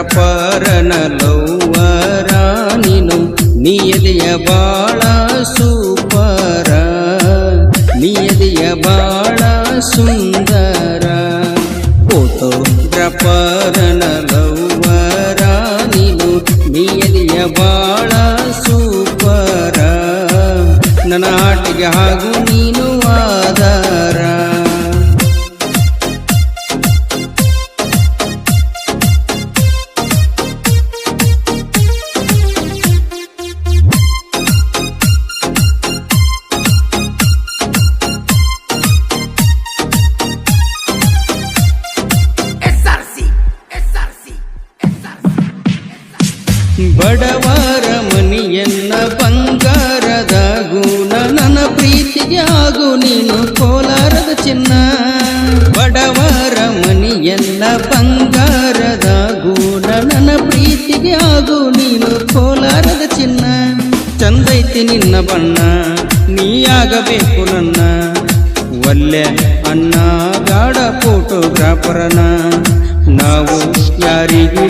ಡ್ರಪರನ ಲೌವರ ನೀನು ನಿಯದೆಯ ಬಾಳ ಸೂಪರ ನಿಯದೆಯ ಬಾಳ ಸುಂದರ. ಫೋಟೋ ಪರನ ಲೌವರ ನೀನು ಬಾಳ ಸೂಪರ. ನನ್ನ ಆಟಿಗೆ ಹಾಗೂ ನೀನು ಬಡವರ ಮನಿಯನ್ನ ಬಂಗಾರದ ಗುಣ, ನನ್ನ ಪ್ರೀತಿಗೆ ನೀನು ಕೋಲಾರದ ಚಿನ್ನ. ಬಡವರ ಮನಿಯನ್ನ ಬಂಗಾರದ ಗುಣ, ನನ್ನ ಪ್ರೀತಿಗೆ ನೀನು ಕೋಲಾರದ ಚಿನ್ನ. ಚಂದೈತಿ ನಿನ್ನ ಬಣ್ಣ, ನೀಯಾಗಬೇಕು ನನ್ನ. ಒಲ್ಲೆ ಅಣ್ಣ ಗಾಡ ಫೋಟೋಗ್ರಾಫರನ ನಾವು ಯಾರಿಗೂ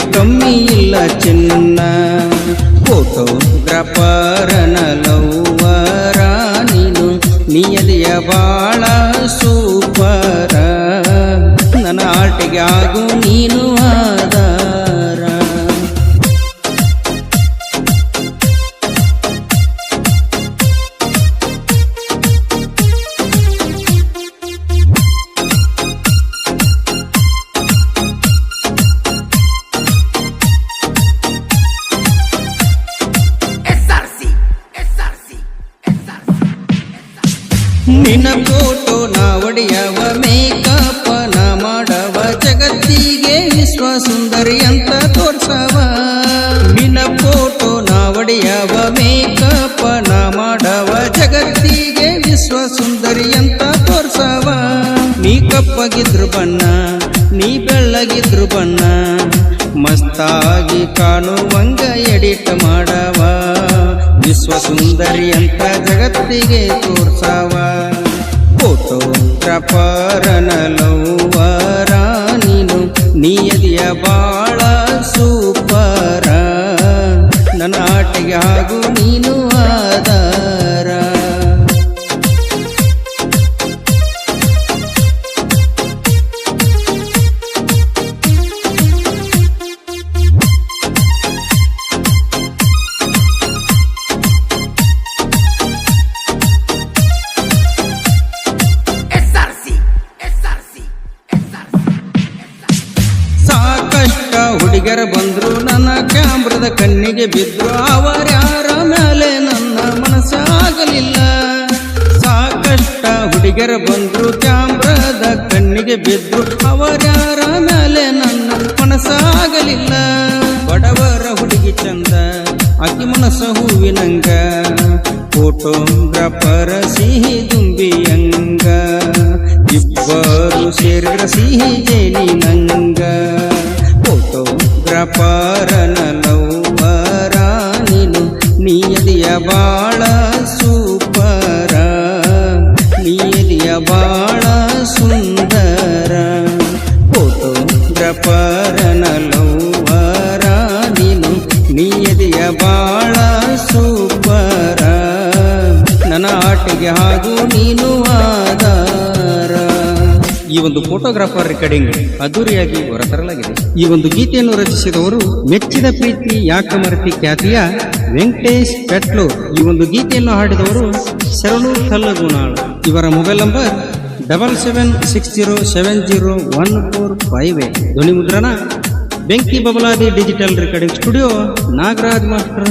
ನಿನ್ನ ಫೋಟೋ ನಾ ಒಡೆಯವ ಮೇಕಪ್ ನಾ ಮಾಡವ ಜಗತ್ತಿಗೆ ವಿಶ್ವ ಸುಂದರಿ ಅಂತ ತೋರ್ಸವ. ನಿನ್ನ ಫೋಟೋ ನಾ ಒಡೆಯವ ಮೇಕಪ್ ನಾ ಮಾಡವ ಜಗತ್ತಿಗೆ ವಿಶ್ವ ಸುಂದರಿ ಅಂತ ತೋರ್ಸವ. ನೀ ಕಪ್ಪಗಿದ್ರು ಬಣ್ಣ, ನೀ ಬೆಳ್ಳಗಿದ್ರು ಬಣ್ಣ, ಮಸ್ತಾಗಿ ಕಾಣುವಂಗ ಎಡಿಟ್ ಮಾಡವ ವಿಶ್ವ ಸುಂದರಿ ಅಂತ ಜಗತ್ತಿಗೆ ತೋರ್ಸವ. ಫೋಟೋಗ್ರಾಫರನ ಲೌವರ ನೀನು ನಿಯದಿಯ ಬಾಳ ಸೂಪರ. ನನ್ನ ಆಟಿಗೆ ಹಾಗೂ ನೀನು ಆಧಾರ ಹುಡುಗರ ಬಂದ್ರು, ನನ್ನ ಕ್ಯಾಮ್ರದ ಕಣ್ಣಿಗೆ ಬಿದ್ರು ಅವರ್ಯಾರ ಮೇಲೆ ನನ್ನ ಮನಸ್ಸಾಗಲಿಲ್ಲ. ಸಾಕಷ್ಟ ಹುಡುಗರ ಬಂದ್ರು, ಕ್ಯಾಮ್ರದ ಕಣ್ಣಿಗೆ ಬಿದ್ರು ಅವರ್ಯಾರ ಮೇಲೆ ನನ್ನ ಮನಸ್ಸಾಗಲಿಲ್ಲ. ಬಡವರ ಹುಡುಗಿ ಚಂದ ಅತಿ ಮನಸ್ಸ ಹೂವಿನಂಗ ಫೋಟೋಗ್ರಾಫರ ಸಿಹಿ ದುಂಬಿಯಂಗ. ಇಬ್ಬರು ಸೇರಿದ್ರ ಸಿಹಿ ಜೇನಿ ಲೌವರ ನೀನು ನಿಯದಿಯ ಬಾಳ ಸೂಪರ ನಿಯದಿಯ ಬಾಳ ಸುಂದರ. ಫೋಟೋಗ್ರಾಫರನ ಲೌವರ ನೀನು ನಿಯದಿಯ ಬಾಳ ಸೂಪರ. ನನ್ನ ಆಟಿಗೆ ಹಾಗೂ ನೀನು ಈ ಒಂದು ಫೋಟೋಗ್ರಾಫರ್ ರೆಕಾರ್ಡಿಂಗ್ ಅದ್ದೂರಿಯಾಗಿ ಹೊರತರಲಾಗಿದೆ. ಈ ಒಂದು ಗೀತೆಯನ್ನು ರಚಿಸಿದವರು ಮೆಚ್ಚಿದ ಪ್ರೀತಿ, ಯಾಕಮರತಿ ಖ್ಯಾತಿಯ ವೆಂಕಟೇಶ್ ಪೆಟ್ಲು ಈ ಒಂದು ಗೀತೆಯನ್ನು ಹಾಡಿದವರು ಶರಣು ಕಲ್ಲಗುಣಾಳ್ ಇವರ mobile number double seven six zero seven zero one four five ಧ್ವನಿ ಮುದ್ರಣ Benki Babaladi digital recording studio Nagaraj master